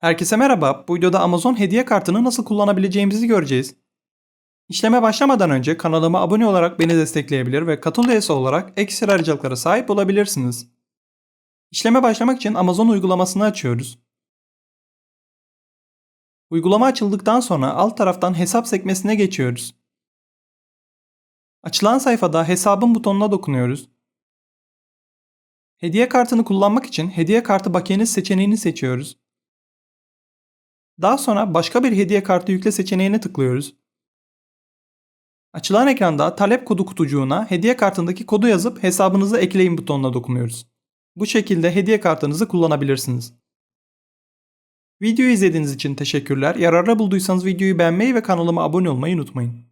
Herkese merhaba. Bu videoda Amazon hediye kartını nasıl kullanabileceğimizi göreceğiz. İşleme başlamadan önce kanalıma abone olarak beni destekleyebilir ve katıl üyesi olarak ekstra ayrıcalıklara sahip olabilirsiniz. İşleme başlamak için Amazon uygulamasını açıyoruz. Uygulama açıldıktan sonra alt taraftan hesap sekmesine geçiyoruz. Açılan sayfada hesabın butonuna dokunuyoruz. Hediye kartını kullanmak için hediye kartı bakiyeniz seçeneğini seçiyoruz. Daha sonra başka bir hediye kartı yükle seçeneğine tıklıyoruz. Açılan ekranda talep kodu kutucuğuna hediye kartındaki kodu yazıp hesabınızı ekleyin butonuna dokunuyoruz. Bu şekilde hediye kartınızı kullanabilirsiniz. Videoyu izlediğiniz için teşekkürler. Yararlı bulduysanız videoyu beğenmeyi ve kanalıma abone olmayı unutmayın.